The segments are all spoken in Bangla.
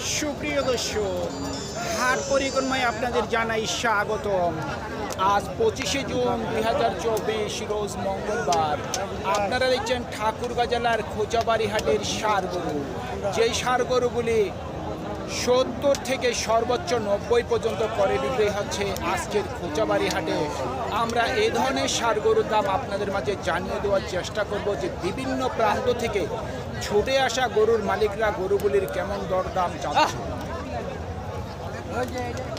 সুপ্রিয় দর্শক, হাট পরিক্রমায় আপনাদের জানাই স্বাগতম। আজ পঁচিশে জুন দুই হাজার চব্বিশ, রোজ মঙ্গলবার। আপনারা দেখছেন ঠাকুরগাঁ জেলার খোঁচাবাড়ি হাটের সার গরু যেই সার গরুগুলি সত্তর থেকে সর্বোচ্চ নব্বই পর্যন্ত করে বিক্রি হচ্ছে আজকের খোঁচাবাড়ি হাটে। আমরা এই ধরনের সার গরুর দাম আপনাদের মাঝে জানিয়ে দেওয়ার চেষ্টা করব যে বিভিন্ন প্রান্ত থেকে ছুটে আসা গরুর মালিকরা গরুগুলির কেমন দরদাম চাচ্ছে?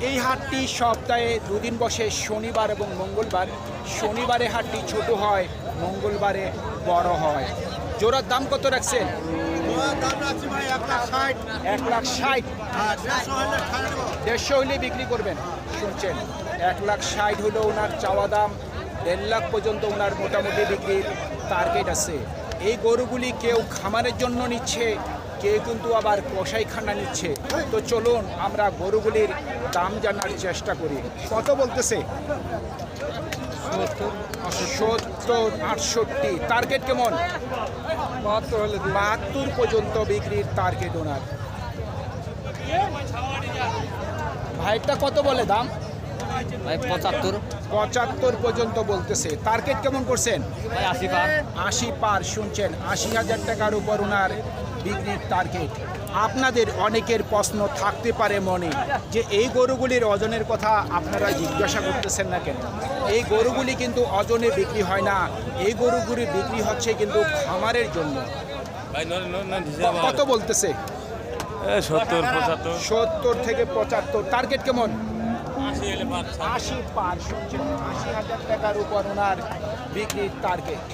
এই হাটটি সপ্তাহে দুদিন বসে শনিবার এবং মঙ্গলবার। শনিবারে হাটটি ছোট হয় মঙ্গলবারে বড় হয়। জোড়ার দাম কত রাখছেন? এক লাখ ষাট। দেড়শো হইলে বিক্রি করবেন। শুনছেন এক লাখ ষাট হলো ওনার চাওয়া দাম। দেড় লাখ পর্যন্ত ওনার মোটামুটি বিক্রির টার্গেট আছে। এই গরুগুলি কেউ খামারের জন্য নিচ্ছে কেউ কিন্তু আবার কষাইখানা নিচ্ছে। তো চলুন আমরা গরুগুলির দাম জানার চেষ্টা করি। কত বলতেছে? সত্তর আটষট্টি। টার্গেট কেমন? বাহাত্তর পর্যন্ত বিক্রির টার্গেট ওনার। ভাইটা কত বলে দাম? ভাই পঁচাত্তর। পঁচাত্তর পর্যন্ত বলতেছে। টার্গেট কেমন করছেন? ভাই আশি পার। আশি পার শুনছেন? আশি হাজার টাকার উপর ওনার বিক্রির টার্গেট আপনাদের অনেকের প্রশ্ন থাকতে পারে মনে যে এই গরুগুলির ওজনের কথা আপনারা জিজ্ঞাসা করতেছেন না কেন? এই গরুগুলি কিন্তু ওজনে বিক্রি হয় না। এই গরুগুলি বিক্রি হচ্ছে কিন্তু খামারের জন্য। কত বলতেছে? সত্তর থেকে পঁচাত্তর। টার্গেট কেমন? আশি পার শুনছেন আশি হাজার টাকার উপর ওনার বিক্রির টার্গেট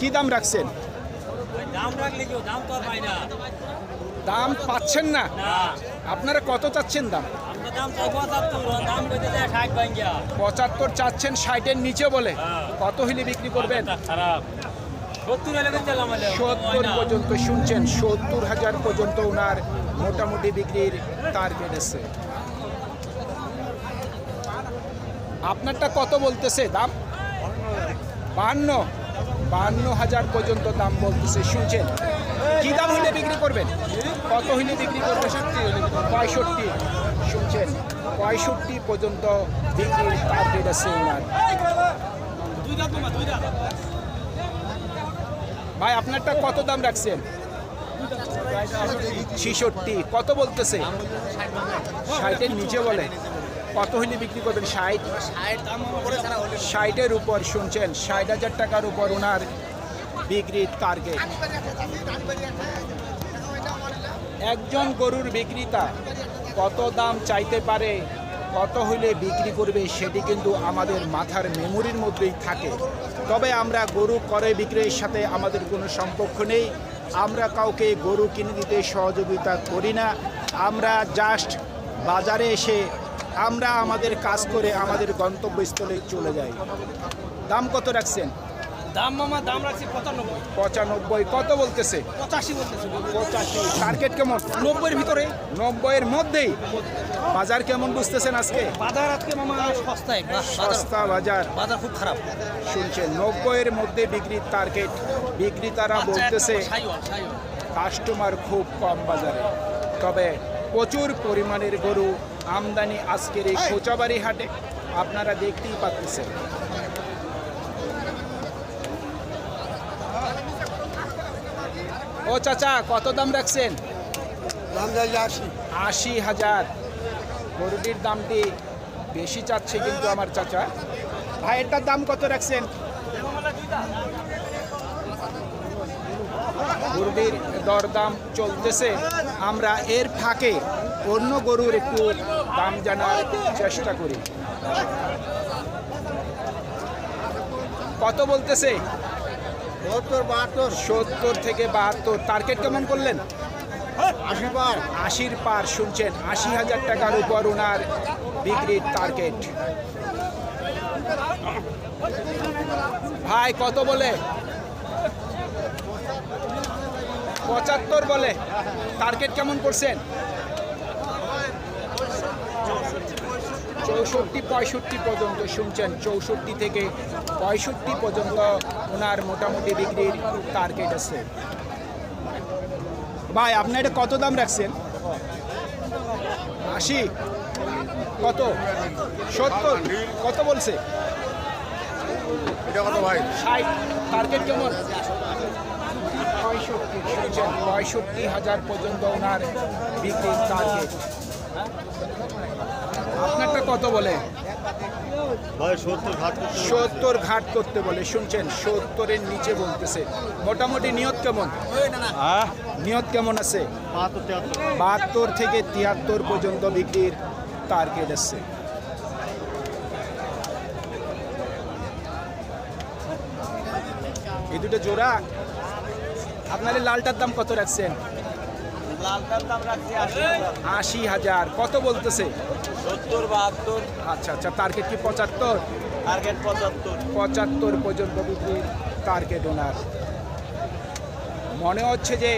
কি দাম রাখছেন? দাম পাচ্ছেন না? আপনারা কত চাচ্ছেন দাম? পঁচাত্তর চাচ্ছেন ষাটের নিচে বলে। হ্যাঁ। কত হইলে বিক্রি করবেন? খারাপ। সত্তর। পর্যন্ত শুনছেন সত্তর হাজার পর্যন্ত ওনার মোটামুটি বিক্রির টার্গেট আছে। আপনারটা কত বলতেছে দাম? বাহান্ন। বাহান্ন হাজার পর্যন্ত দাম বলতেছে শুনছেন? কি দাম হইলে বিক্রি করবেন? কত হইলে বিক্রি করবেন? পঁয়ষট্টি। শুনছেন? পঁয়ষট্টি পর্যন্ত বিক্রির টার্গেট আছে ওনার। ভাই, আপনারটা কত দাম রাখছেন? ছিষট্টি। কত বলতেছে? ষাটের নিচে বলে। কত হইলে বিক্রি করবেন? ষাট? ষাটের উপর, শুনছেন? ষাট হাজার টাকার উপর ওনার বিক্রির টার্গেট একজন গরুর বিক্রেতা কত দাম চাইতে পারে? কত হইলে বিক্রি করবে সেটি কিন্তু আমাদের মাথার মেমোরির মধ্যেই থাকে। তবে আমরা গরু করে বিক্রয়ের সাথে আমাদের কোনো সম্পর্ক নেই। আমরা কাউকে গরু কিনে দিতে সহযোগিতা করি না। আমরা জাস্ট বাজারে এসে আমরা আমাদের কাজ করে আমাদের গন্তব্যস্থলে চলে যাই। দাম কত রাখছেন? দাম মামা দাম রাখছি পঁচানব্বই। পঁচানব্বই কত বলতেছে? পঁচাশি বলতেছে। পঁচাশি। টার্গেট কেমন? নব্বইয়ের ভিতরে। নব্বইয়ের মধ্যেই? বাজার কেমন বুঝতেছেন আজকে? বাজার আজকে মামা সস্তায় সস্তা বাজার। বাজার খুব খারাপ। শুনছেন নব্বইয়ের মধ্যে বিক্রির টার্গেট বিক্রেতারা বলতেছে সাইওয়াল সাইওয়াল। কাস্টমার খুব কম বাজারে। তবে প্রচুর পরিমাণের গরু আমদানি আজকের এই খোঁচাবাড়ি হাটে। আপনারা দেখতেই পাচ্ছেন। ও চাচা কত দাম রাখছেন? দাম আশি। আশি হাজার। গরুটির দামটি বেশি চাচ্ছে কিন্তু আমার চাচা। ভাইয়েরটার দাম কত রাখছেন? গরুটির দরদাম চলতেছে। আমরা এর ফাঁকে অন্য গরুর একটু দাম জানার চেষ্টা করি। কত বলতেছে? সত্তর থেকে বাহাত্তর। টার্গেট কেমন করলেন? আশি আশির পার শুনছেন। আশি হাজার টাকার উপর ওনার বিক্রির টার্গেট ভাই কত বলে? পঁচাত্তর বলে। টার্গেট কেমন করছেন? চৌষট্টি পঁয়ষট্টি পর্যন্ত শুনছেন। চৌষট্টি থেকে পঁয়ষট্টি পর্যন্ত ওনার মোটামুটি বিক্রির টার্গেট আছে। ভাই আপনি এটা কত দাম রাখছেন? আশি? কত? সত্তর? কত বলছে? ষাট। টার্গেট কেমন? পঁয়ষট্টি। শুনছেন? পঁয়ষট্টি হাজার পর্যন্ত ওনার বিক্রির টার্গেট আপনারটা কত বলে? সত্তর ঘাট করতে বলে। শুনছেন সত্তরের নিচে বলতেছে। মোটামুটি নিয়ত কেমন? নিয়ত কেমন আছে? বাহাত্তর থেকে তিয়াত্তর পর্যন্ত বিক্রির টার্গেট আছে। এই দুটো জোড়া আপনার এই লালটার দাম কত রাখছেন? লালটার দাম রাখছি আশি আশি হাজার। কত বলতেছে? সত্তর বাহাত্তর। আচ্ছা আচ্ছা টার্গেট কি পঁচাত্তর? টার্গেট পঁচাত্তর। পঁচাত্তর পর্যন্ত বিক্রির টার্গেট ওনার মনে হচ্ছে যে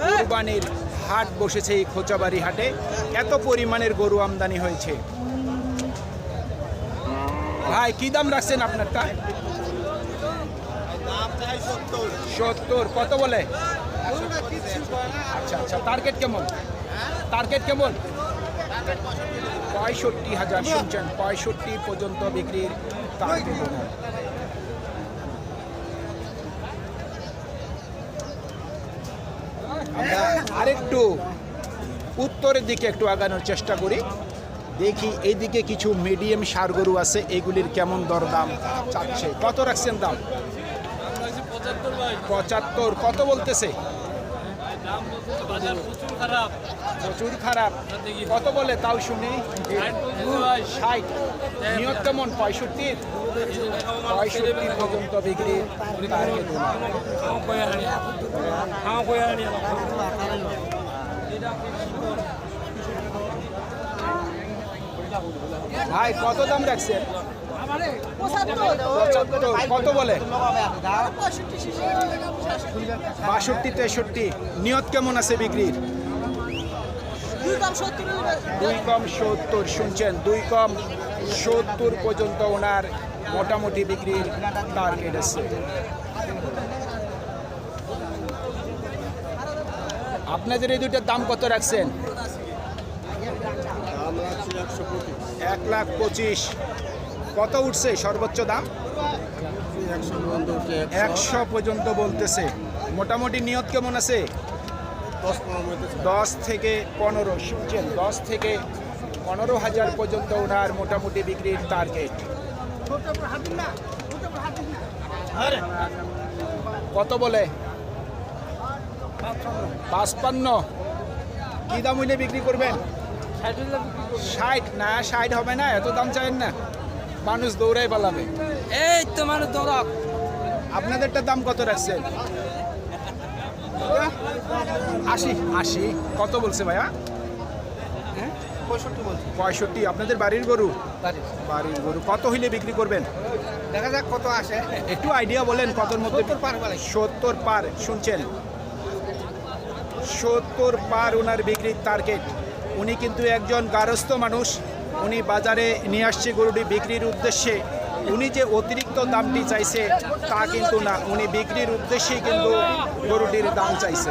কোরবানির হাট বসেছে এই খোঁচাবাড়ি হাটে। এত পরিমাণের গরু আমদানি হয়েছে। ভাই কি দাম রাখছেন আপনারটা? সত্তর কত বলে? আচ্ছা আচ্ছা টার্গেট কেমন? টার্গেট কেমন? পঁয়ষট্টি হাজার শুনছেন পঁয়ষট্টি পর্যন্ত বিক্রির আমরা আরেকটু উত্তরের দিকে একটু আগানোর চেষ্টা করি। দেখি এইদিকে কিছু মিডিয়াম সার গরু আছে এগুলির কেমন দরদাম চাচ্ছে? কত রাখছেন দাম? পঁচাত্তর কত বলতেছে? প্রচুর খারাপ। কত বলে তাও শুনি? ষাট নিয়ত কেমন পঁয়ষট্টি। পঁয়ষট্টি পর্যন্ত বিক্রি টার্গেট ভাই, কত দাম রাখছেন কত বলে? বাষট্টি, তেষট্টি। নিয়ত কেমন আছে বিক্রির? দুই কম সত্তর, শুনছেন? দুই কম সত্তর পর্যন্ত ওনার মোটামুটি বিক্রির টার্গেট আছে। আপনাদের এই দুইটার দাম কত রাখছেন? দাম রাখছি একশো কোটি এক লাখ পঁচিশ। কত উঠছে সর্বোচ্চ দাম? একশো পর্যন্ত বলতেছে। মোটামুটি নিয়ত কেমন আছে? দশ থেকে পনেরো, শুনছেন? দশ থেকে পনেরো হাজার পর্যন্ত ওনার মোটামুটি বিক্রির টার্গেট কত বলে? পাঁচপান্ন। কী দাম হইলে বিক্রি করবেন? ষাট না ষাট হবে না এত দাম চাইেন না। মানুষ দৌড়াই পালাবে। এই তো মানুষ দৌড়ক। আপনাদেরটা দাম কত রাখছেন? আশি আশি। কত বলছে ভাইয়া? পঁয়ষট্টি পঁয়ষট্টি। আপনাদের বাড়ির গরু? বাড়ির। গরু। কত হইলে বিক্রি করবেন? দেখা যাক কত আসে। একটু আইডিয়া বলেন কতর মধ্যে সত্তর পার শুনছেন? সত্তর পার ওনার বিক্রির টার্গেট উনি কিন্তু একজন গারস্থ মানুষ। উনি বাজারে নিয়ে আসছে গরুটি বিক্রির উদ্দেশ্যে। উনি যে অতিরিক্ত দামটি চাইছে তা কিন্তু না। উনি বিক্রির উদ্দেশ্যেই কিন্তু গরুটির দাম চাইছে।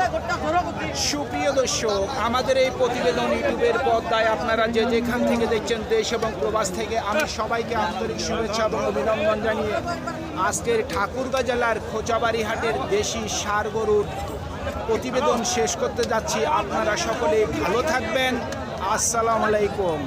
সুপ্রিয় দর্শক, আমাদের এই প্রতিবেদন ইউটিউবের পর্দায় আপনারা যে যেখান থেকে দেখছেন দেশ এবং প্রবাস থেকে, আমি সবাইকে আন্তরিক শুভেচ্ছা এবং অভিনন্দন জানিয়ে আজকের ঠাকুরগাঁ জেলার খোঁচাবাড়ি হাটের দেশি সার গরুর প্রতিবেদন শেষ করতে যাচ্ছি। আপনারা সকলে ভালো থাকবেন। আসসালামু আলাইকুম।